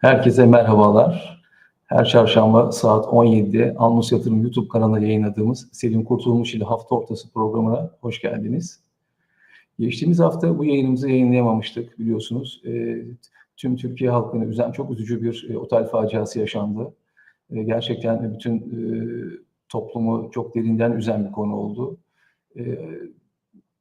Herkese merhabalar. Her çarşamba saat 17'de Almus Yatırım YouTube kanalına yayınladığımız Selim Kurtulmuş ile Hafta Ortası programına hoş geldiniz. Geçtiğimiz hafta bu yayınımızı yayınlayamamıştık biliyorsunuz. E, tüm Türkiye halkını üzen çok üzücü bir e, otel faciası yaşandı. E, gerçekten bütün e, toplumu çok derinden üzen bir konu oldu. E,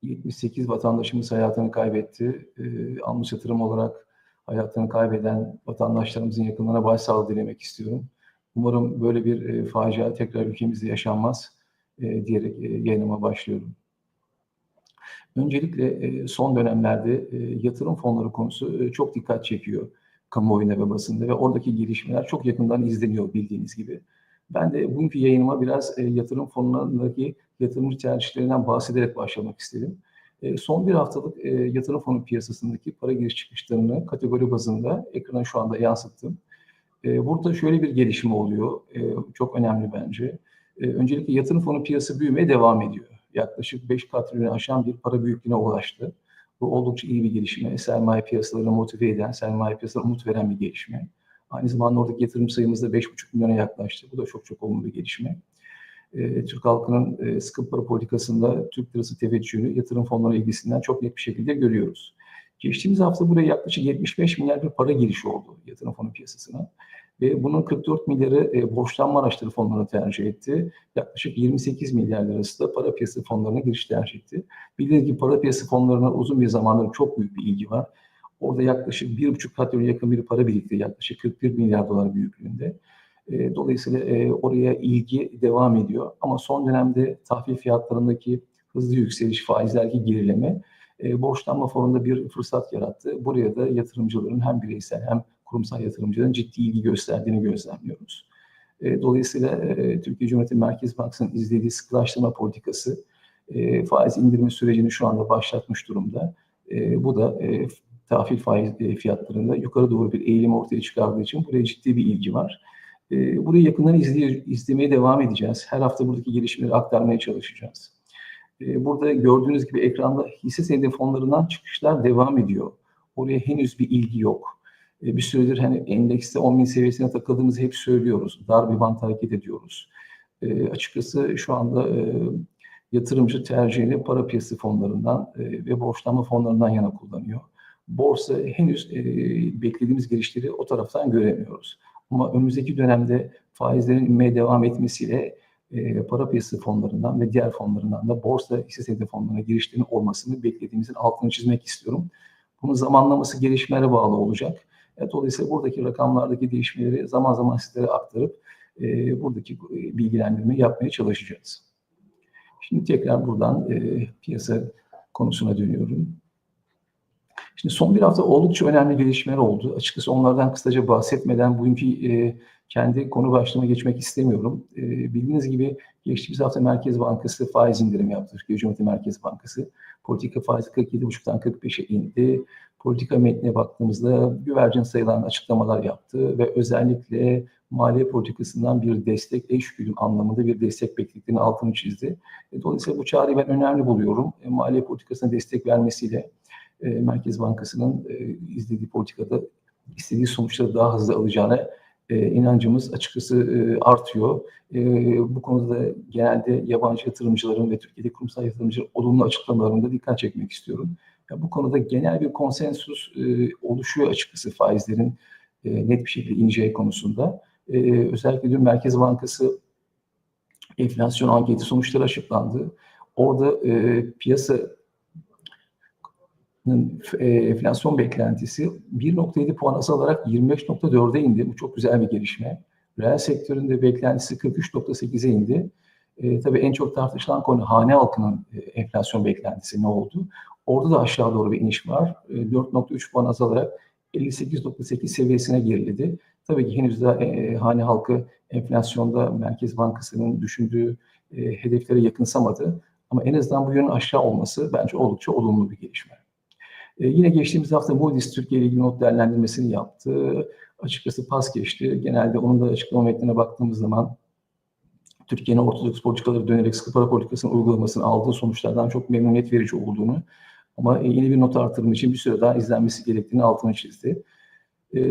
78 vatandaşımız hayatını kaybetti. E, Almus Yatırım olarak hayatını kaybeden vatandaşlarımızın yakınlarına başsağlığı dilemek istiyorum. Umarım böyle bir e, facia tekrar ülkemizde yaşanmaz e, diyerek e, yayınıma başlıyorum. Öncelikle e, son dönemlerde e, yatırım fonları konusu e, çok dikkat çekiyor kamuoyuna ve basında ve oradaki gelişmeler çok yakından izleniyor bildiğiniz gibi. Ben de bugünkü yayınıma biraz e, yatırım fonlarındaki yatırımcı tercihlerinden bahsederek başlamak istedim. E, son bir haftalık e, yatırım fonu piyasasındaki para giriş çıkışlarını kategori bazında ekrana şu anda yansıttım. E, burada şöyle bir gelişme oluyor. Çok önemli bence. Öncelikle yatırım fonu piyasası büyümeye devam ediyor. Yaklaşık 5 katrilyonu aşan bir para büyüklüğüne ulaştı. Bu oldukça iyi bir gelişme. Sermaye piyasalarını motive eden, sermaye piyasalarına umut veren bir gelişme. Aynı zamanda oradaki yatırım sayımız da 5,5 milyona yaklaştı. Bu da çok çok olumlu bir gelişme e, Türk halkının e, sıkı para politikasında Türk lirası teveccühünü yatırım fonları ilgisinden çok net bir şekilde görüyoruz. Geçtiğimiz hafta buraya yaklaşık 75 milyar bir para girişi oldu yatırım fonu piyasasına. Ve bunun 44 milyarı e, borçlanma araçları fonlarını tercih etti. Yaklaşık 28 milyar lirası da para piyasası fonlarına giriş tercih etti. Bildiğiniz gibi para piyasası fonlarına uzun bir zamandır çok büyük bir ilgi var. Orada yaklaşık 1,5 katrilyon yakın bir para birikti. Yaklaşık 41 milyar dolar büyüklüğünde. E, dolayısıyla e, oraya ilgi devam ediyor. Ama son dönemde tahvil fiyatlarındaki hızlı yükseliş, faizlerdeki gerileme e, borçlanma fonunda bir fırsat yarattı. Buraya da yatırımcıların hem bireysel hem kurumsal yatırımcıların ciddi ilgi gösterdiğini gözlemliyoruz. dolayısıyla Türkiye Cumhuriyeti Merkez Bankası'nın izlediği sıkılaştırma politikası faiz indirme sürecini şu anda başlatmış durumda. bu da tahvil faiz fiyatlarında yukarı doğru bir eğilim ortaya çıkardığı için buraya ciddi bir ilgi var. E, burayı yakından izleye, izlemeye devam edeceğiz. Her hafta buradaki gelişmeleri aktarmaya çalışacağız. E, burada gördüğünüz gibi ekranda hisse senedi fonlarından çıkışlar devam ediyor. Oraya henüz bir ilgi yok. E, bir süredir hani endekste 10 bin seviyesine takıldığımızı hep söylüyoruz. Dar bir bant hareket ediyoruz. Açıkçası şu anda e, yatırımcı tercihini para piyasası fonlarından e, ve borçlanma fonlarından yana kullanıyor. Borsa henüz e, beklediğimiz gelişleri o taraftan göremiyoruz. Ama önümüzdeki dönemde faizlerin inmeye devam etmesiyle e, para piyasası fonlarından ve diğer fonlarından da borsa hisse senedi fonlarına girişlerin olmasını beklediğimizin altını çizmek istiyorum. Bunun zamanlaması gelişmelere bağlı olacak. E, dolayısıyla buradaki rakamlardaki değişmeleri zaman zaman sizlere aktarıp e, buradaki e, bilgilendirme yapmaya çalışacağız. Şimdi tekrar buradan e, piyasa konusuna dönüyorum. Şimdi son bir hafta oldukça önemli gelişmeler oldu. Açıkçası onlardan kısaca bahsetmeden bugünkü e, kendi konu başlığıma geçmek istemiyorum. E, bildiğiniz gibi geçtiğimiz hafta Merkez Bankası faiz indirimi yaptı. Türkiye Cumhuriyeti Merkez Bankası. Politika faizi 47,5'tan 45'e indi. Politika metnine baktığımızda güvercin sayılan açıklamalar yaptı ve özellikle maliye politikasından bir destek, eşgüdüm anlamında bir destek beklediğini altını çizdi. E, dolayısıyla bu çağrıyı ben önemli buluyorum. Maliye politikasına destek vermesiyle e, Merkez Bankası'nın e, izlediği politikada istediği sonuçları daha hızlı alacağına e, inancımız açıkçası artıyor. Bu konuda da genelde yabancı yatırımcıların ve Türkiye'de kurumsal yatırımcıların olumlu açıklamalarında dikkat çekmek istiyorum. Bu konuda genel bir konsensus oluşuyor açıkçası faizlerin net bir şekilde ineceği konusunda. Özellikle dün Merkez Bankası enflasyon anketi sonuçları açıklandı. Orada e, piyasa enflasyon beklentisi 1.7 puan azalarak 25.4'e indi. Bu çok güzel bir gelişme. Reel sektöründe beklentisi 43.8'e indi. E, tabii en çok tartışılan konu hane halkının e, enflasyon beklentisi ne oldu? Orada da aşağı doğru bir iniş var. E, 4.3 puan azalarak 58.8 seviyesine geriledi. Tabii ki henüz daha e, hane halkı enflasyonda Merkez Bankası'nın düşündüğü e, hedeflere yakınsamadı. Ama en azından bu yönün aşağı olması bence oldukça olumlu bir gelişme. E, yine geçtiğimiz hafta Moody's Türkiye ile ilgili not değerlendirmesini yaptı. Açıkçası pas geçti. Genelde onun da açıklama metnine baktığımız zaman Türkiye'nin ortodoks politikaları dönerek sıkı para politikasının uygulamasını aldığı sonuçlardan çok memnuniyet verici olduğunu ama yeni bir not artırımı için bir süre daha izlenmesi gerektiğini altını çizdi. E,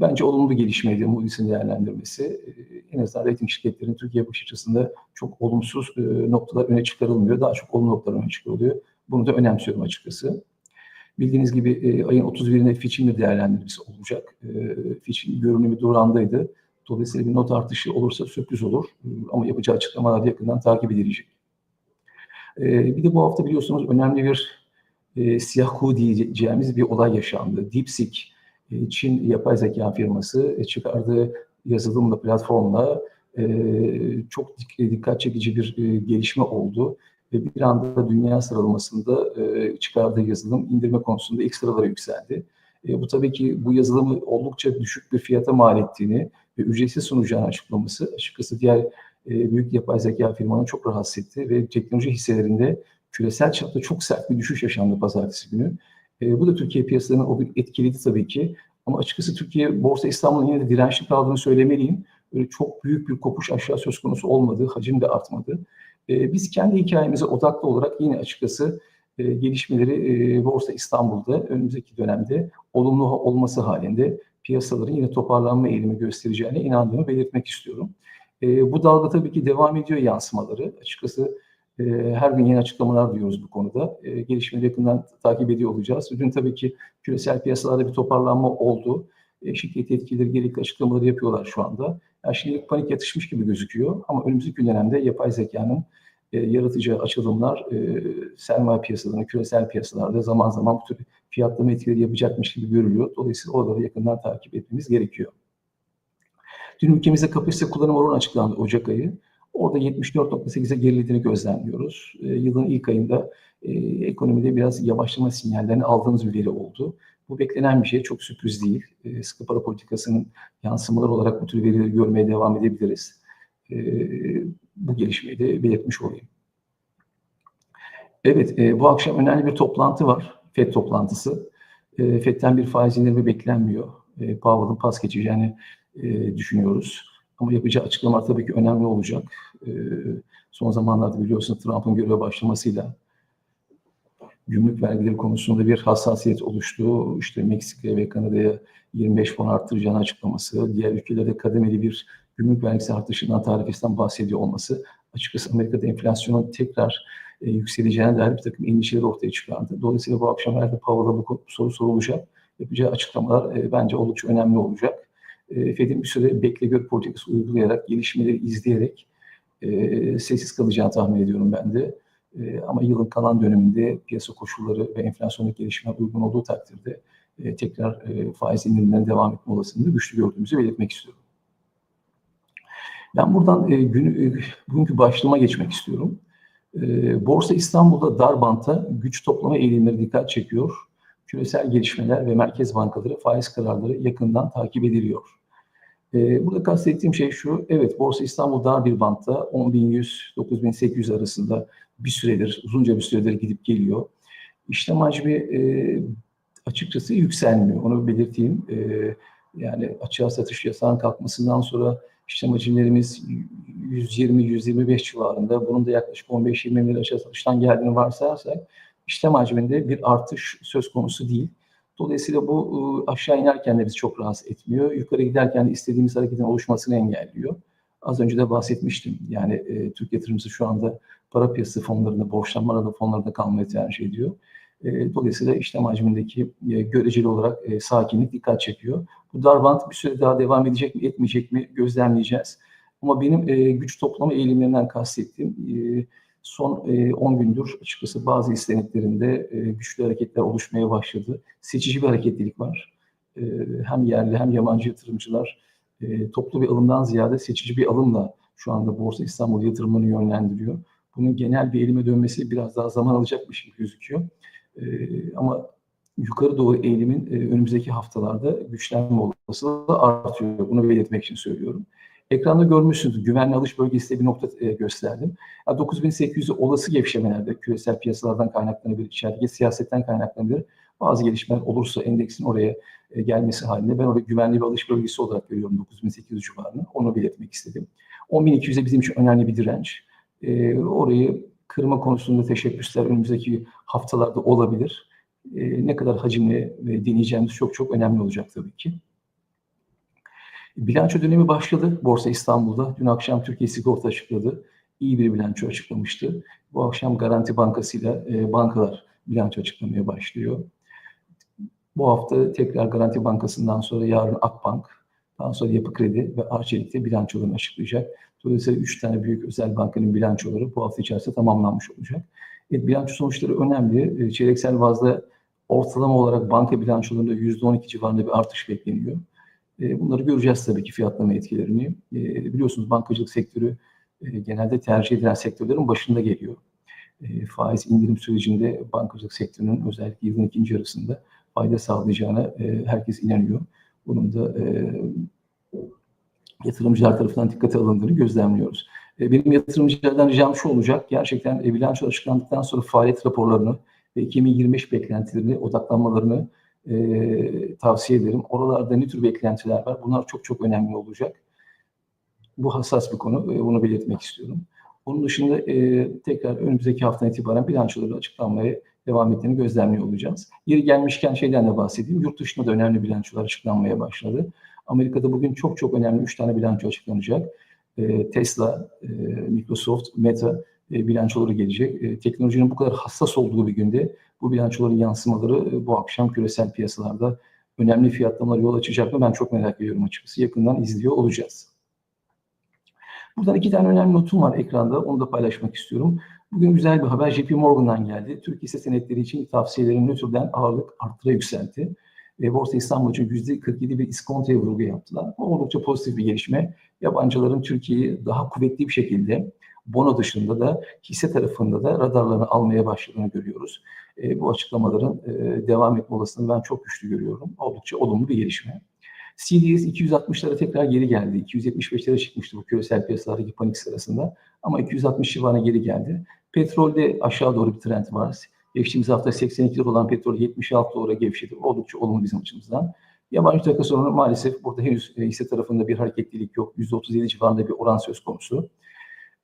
bence olumlu gelişmeydi Moody's'in değerlendirmesi. E, en azından rating şirketlerin Türkiye bakış açısında çok olumsuz e, noktalar öne çıkarılmıyor. Daha çok olumlu noktalar öne çıkarılıyor. Bunu da önemsiyorum açıkçası. Bildiğiniz gibi e, ayın 31'inde Fitch'in bir değerlendirmesi olacak. E, Fitch'in görünümü durağındaydı. Dolayısıyla bir not artışı olursa sürpriz olur. E, ama yapacağı açıklamalar yakından takip edilecek. E, bir de bu hafta biliyorsunuz önemli bir e, siyah kuğu diyeceğimiz bir olay yaşandı. DeepSeek, e, Çin yapay zeka firması e, çıkardığı yazılımla, platformla e, çok dikkat çekici bir e, gelişme oldu. Ve bir anda dünya sıralamasında e, çıkardığı yazılım indirme konusunda ilk sıralara yükseldi. E, bu tabii ki bu yazılımı oldukça düşük bir fiyata mal ettiğini ve ücretsiz sunacağını açıklaması açıkçası diğer e, büyük yapay zeka firmanın çok rahatsız etti ve teknoloji hisselerinde küresel çapta çok sert bir düşüş yaşandı pazartesi günü. Bu da Türkiye piyasalarını o bir etkiledi tabii ki. Ama açıkçası Türkiye Borsa İstanbul'un yine de dirençli kaldığını söylemeliyim. Böyle çok büyük bir kopuş aşağı söz konusu olmadı, hacim de artmadı. E, biz kendi hikayemize odaklı olarak yine açıkçası e, gelişmeleri e, Borsa İstanbul'da önümüzdeki dönemde olumlu olması halinde piyasaların yine toparlanma eğilimi göstereceğine inandığımı belirtmek istiyorum. E, bu dalga tabii ki devam ediyor yansımaları. Açıkçası her gün yeni açıklamalar duyuyoruz bu konuda. E, gelişmeleri yakından takip ediyor olacağız. Dün tabii ki küresel piyasalarda bir toparlanma oldu. Şirket yetkilileri gerekli açıklamaları yapıyorlar şu anda. Yani şimdilik panik yatışmış gibi gözüküyor ama önümüzdeki dönemde yapay zekanın e, yaratıcı açılımlar e, sermaye piyasalarında, küresel piyasalarda zaman zaman bu tür fiyatlama etkileri yapacakmış gibi görülüyor. Dolayısıyla oraları yakından takip etmemiz gerekiyor. Dün ülkemizde kapasite kullanım oranı açıklandı Ocak ayı. Orada 74.8'e gerilediğini gözlemliyoruz. E, yılın ilk ayında e, ekonomide biraz yavaşlama sinyallerini aldığımız bir veri oldu. Bu beklenen bir şey, çok sürpriz değil. E, sıkı para politikasının yansımaları olarak bu tür verileri görmeye devam edebiliriz. E, bu gelişmeyi de belirtmiş olayım. Evet, e, bu akşam önemli bir toplantı var. FED toplantısı. E, FED'den bir faiz indirimi beklenmiyor. E, Powell'ın pas geçeceğini e, düşünüyoruz. Ama yapacağı açıklamalar tabii ki önemli olacak. E, son zamanlarda biliyorsunuz Trump'ın göreve başlamasıyla gümrük vergileri konusunda bir hassasiyet oluştu. İşte Meksika ve Kanada'ya 25 puan arttıracağını açıklaması, diğer ülkelerde kademeli bir gümrük vergisi artışından tarifesinden bahsediyor olması açıkçası Amerika'da enflasyonun tekrar e, yükseleceğine dair bir takım endişeleri ortaya çıkardı. Dolayısıyla bu akşam herhalde Powell'a bu soru sorulacak. Yapacağı açıklamalar e, bence oldukça önemli olacak. E, Fed'in bir süre bekle gör politikası uygulayarak, gelişmeleri izleyerek e, sessiz kalacağını tahmin ediyorum ben de. E, ama yılın kalan döneminde piyasa koşulları ve enflasyonluk gelişmeler uygun olduğu takdirde e, tekrar e, faiz indirimlerine devam etme olasılığını güçlü gördüğümüzü belirtmek istiyorum. Ben buradan e, günü, e, bugünkü başlığıma geçmek istiyorum. E, Borsa İstanbul'da dar banta güç toplama eğilimleri dikkat çekiyor. Küresel gelişmeler ve merkez bankaları faiz kararları yakından takip ediliyor. E, burada kastettiğim şey şu, evet Borsa İstanbul dar bir bantta 10.100-9.800 arasında bir süredir, uzunca bir süredir gidip geliyor. İşlem hacmi e, açıkçası yükselmiyor, onu belirteyim. E, yani açığa satış yasağın kalkmasından sonra işlem hacimlerimiz 120-125 civarında. Bunun da yaklaşık 15-20 milyon açığa satıştan geldiğini varsayarsak işlem hacminde bir artış söz konusu değil. Dolayısıyla bu ıı, aşağı inerken de bizi çok rahatsız etmiyor. Yukarı giderken de istediğimiz hareketin oluşmasını engelliyor. Az önce de bahsetmiştim. Yani e, Türk yatırımcısı şu anda para piyasası fonlarında, borçlanma fonlarında kalmayı tercih ediyor. E, dolayısıyla işlem hacmindeki e, göreceli olarak e, sakinlik dikkat çekiyor. Bu darbant bir süre daha devam edecek mi, etmeyecek mi gözlemleyeceğiz. Ama benim e, güç toplama eğilimlerinden kastettiğim e, son e, 10 gündür açıkçası bazı istenetlerinde e, güçlü hareketler oluşmaya başladı. Seçici bir hareketlilik var. E, hem yerli hem yabancı yatırımcılar e, toplu bir alımdan ziyade seçici bir alımla şu anda Borsa İstanbul yatırımlarını yönlendiriyor. Bunun genel bir eğilime dönmesi biraz daha zaman alacakmış gibi gözüküyor. E, ama yukarı doğru eğilimin e, önümüzdeki haftalarda güçlenme olasılığı artıyor. Bunu belirtmek için söylüyorum. Ekranda görmüşsünüz güvenli alış bölgesi bir nokta e, gösterdim. Yani 9800'ü olası gevşemelerde küresel piyasalardan kaynaklanabilir, içerideki siyasetten kaynaklanabilir. Bazı gelişmeler olursa endeksin oraya e, gelmesi halinde ben orada güvenli bir alış bölgesi olarak görüyorum 9800 civarını. Onu belirtmek istedim. 10.200'e bizim için önemli bir direnç. Orayı kırma konusunda teşebbüsler önümüzdeki haftalarda olabilir. E, ne kadar hacimli e, deneyeceğimiz çok çok önemli olacak tabii ki. Bilanço dönemi başladı Borsa İstanbul'da. Dün akşam Türkiye Sigorta açıkladı. İyi bir bilanço açıklamıştı. Bu akşam Garanti Bankası ile e, bankalar bilanço açıklamaya başlıyor. Bu hafta tekrar Garanti Bankası'ndan sonra yarın Akbank, daha sonra Yapı Kredi ve Arçelik'te bilançolarını açıklayacak. Dolayısıyla 3 tane büyük özel bankanın bilançoları bu hafta içerisinde tamamlanmış olacak. Evet, bilanço sonuçları önemli. E, çeyreksel bazda ortalama olarak banka bilançolarında %12 civarında bir artış bekleniyor. E, bunları göreceğiz tabii ki fiyatlama etkilerini. E, biliyorsunuz bankacılık sektörü genelde tercih edilen sektörlerin başında geliyor. Faiz indirim sürecinde bankacılık sektörünün özellikle yılın ikinci yarısında fayda sağlayacağına herkes inanıyor. Bunun da yatırımcılar tarafından dikkate alındığını gözlemliyoruz. Benim yatırımcılardan ricam şu olacak. Gerçekten bilanço açıklandıktan sonra faaliyet raporlarını 2025 beklentilerini, odaklanmalarını e, tavsiye ederim. Oralarda ne tür beklentiler var? Bunlar çok çok önemli olacak. Bu hassas bir konu. E, bunu belirtmek istiyorum. Onun dışında e, tekrar önümüzdeki haftadan itibaren bilançoları açıklanmaya devam ettiğini gözlemliyor olacağız. Yeri gelmişken şeyden de bahsedeyim. Yurt dışında da önemli bilançolar açıklanmaya başladı. Amerika'da bugün çok çok önemli 3 tane bilanço açıklanacak. E, Tesla, e, Microsoft, Meta e, bilançoları gelecek. E, teknolojinin bu kadar hassas olduğu bir günde bu bilançoların yansımaları e, bu akşam küresel piyasalarda önemli fiyatlamalar yol açacak mı ben çok merak ediyorum açıkçası. Yakından izliyor olacağız. Buradan iki tane önemli notum var ekranda. Onu da paylaşmak istiyorum. Bugün güzel bir haber JP Morgan'dan geldi. Türk hisse senetleri için tavsiyelerin nötrden ağırlık artıra yükseltti. E, Borsa İstanbul için %47 bir iskontoya vurgu yaptılar. Bu oldukça pozitif bir gelişme. Yabancıların Türkiye'yi daha kuvvetli bir şekilde bono dışında da hisse tarafında da radarlarını almaya başladığını görüyoruz. E, bu açıklamaların e, devam etme olasılığını ben çok güçlü görüyorum. Oldukça olumlu bir gelişme. CDS 260'lara tekrar geri geldi. 275'lere çıkmıştı bu küresel piyasalardaki panik sırasında. Ama 260 civarına geri geldi. Petrolde aşağı doğru bir trend var. Geçtiğimiz hafta 82 lira olan petrol 76 dolara gevşedi. Oldukça olumlu bizim açımızdan. Yabancı taka sorunu maalesef burada henüz e, hisse tarafında bir hareketlilik yok. %37 civarında bir oran söz konusu.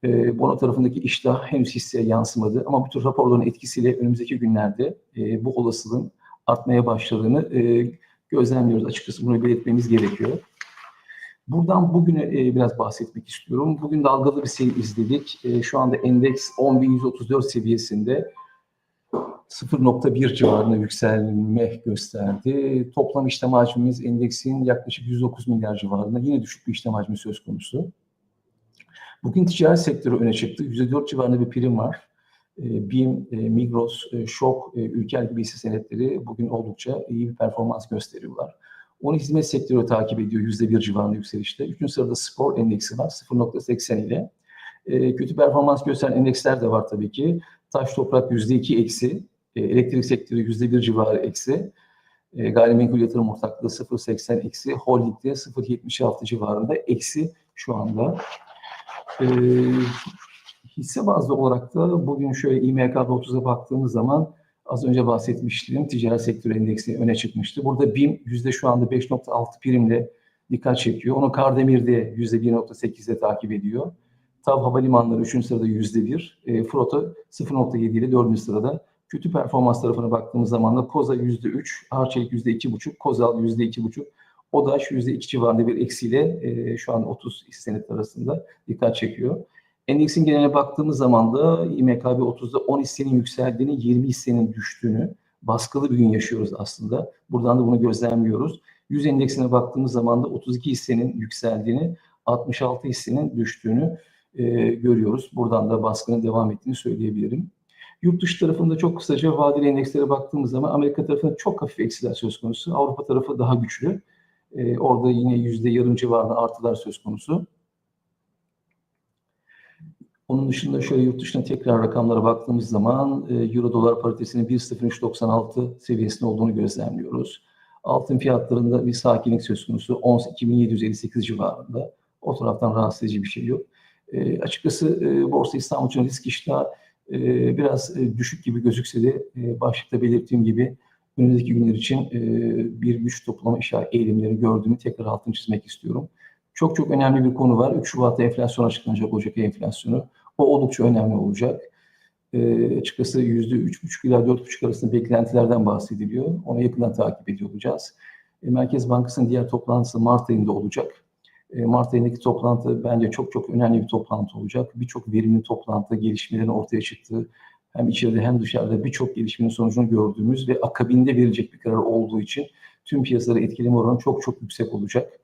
E, bono tarafındaki iştah henüz hisseye yansımadı ama bu tür raporların etkisiyle önümüzdeki günlerde e, bu olasılığın artmaya başladığını e, gözlemliyoruz açıkçası. Bunu belirtmemiz gerekiyor. Buradan bugüne e, biraz bahsetmek istiyorum. Bugün dalgalı bir seyir izledik. E, şu anda endeks 10.134 seviyesinde 0.1 civarında yükselme gösterdi. Toplam işlem hacmimiz endeksin yaklaşık 109 milyar civarında. Yine düşük bir işlem hacmi söz konusu. Bugün ticaret sektörü öne çıktı. %4 civarında bir prim var. E, BİM, e, Migros, e, Şok, Ülker gibi hisse senetleri bugün oldukça iyi bir performans gösteriyorlar. Onu hizmet sektörü takip ediyor %1 civarında yükselişte. Üçüncü sırada spor endeksi var 0.80 ile. Kötü performans gösteren endeksler de var tabii ki. Taş toprak %2 eksi, elektrik sektörü %1 civarı eksi, gayrimenkul yatırım ortaklığı 0.80 eksi, holdingde 0.76 civarında eksi şu anda. E, hisse bazlı olarak da bugün şöyle İMKB 30'a baktığımız zaman az önce bahsetmiştim ticaret sektörü endeksi öne çıkmıştı. Burada BİM yüzde şu anda 5.6 primle dikkat çekiyor. Onu Kardemir'de yüzde 1.8'de takip ediyor. TAV Havalimanları 3. sırada yüzde 1. E, Frota 0.7 ile 4. sırada. Kötü performans tarafına baktığımız zaman da Koza yüzde 3, Arçelik yüzde 2.5, Kozal yüzde 2.5, ODAŞ %2 civarında bir eksiyle e, şu an 30 senet arasında dikkat çekiyor. Endeksin geneline baktığımız zaman da İMKB 30'da 10 hissenin yükseldiğini, 20 hissenin düştüğünü, baskılı bir gün yaşıyoruz aslında. Buradan da bunu gözlemliyoruz. 100 endeksine baktığımız zaman da 32 hissenin yükseldiğini, 66 hissenin düştüğünü e, görüyoruz. Buradan da baskının devam ettiğini söyleyebilirim. Yurt dışı tarafında çok kısaca vadeli endekslere baktığımız zaman Amerika tarafında çok hafif eksiler söz konusu. Avrupa tarafı daha güçlü. E, orada yine yüzde yarım civarında artılar söz konusu. Onun dışında şöyle yurt dışına tekrar rakamlara baktığımız zaman e, Euro dolar paritesinin 1.0396 seviyesinde olduğunu gözlemliyoruz. Altın fiyatlarında bir sakinlik söz konusu. Ons 2758 civarında. O taraftan rahatsız edici bir şey yok. E, açıkçası e, Borsa İstanbul için risk iştahı e, biraz e, düşük gibi gözükse de e, başlıkta belirttiğim gibi önümüzdeki günler için e, bir güç toplama işaret eğilimleri gördüğümü tekrar altını çizmek istiyorum. Çok çok önemli bir konu var. 3 Şubat'ta enflasyon açıklanacak Ocak enflasyonu. O oldukça önemli olacak. E, açıkçası %3,5 ila 4,5 arasında beklentilerden bahsediliyor. Onu yakından takip ediyor olacağız. E, Merkez Bankası'nın diğer toplantısı Mart ayında olacak. E, Mart ayındaki toplantı bence çok çok önemli bir toplantı olacak. Birçok verimli toplantı, gelişmelerin ortaya çıktığı, hem içeride hem dışarıda birçok gelişmenin sonucunu gördüğümüz ve akabinde verilecek bir karar olduğu için tüm piyasaları etkileme oranı çok çok yüksek olacak.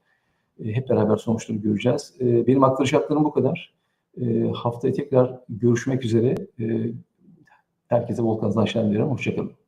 E, hep beraber sonuçları göreceğiz. E, benim aktaracaklarım bu kadar. E, haftaya tekrar görüşmek üzere. Herkese bol kazançlar dilerim. Hoşçakalın.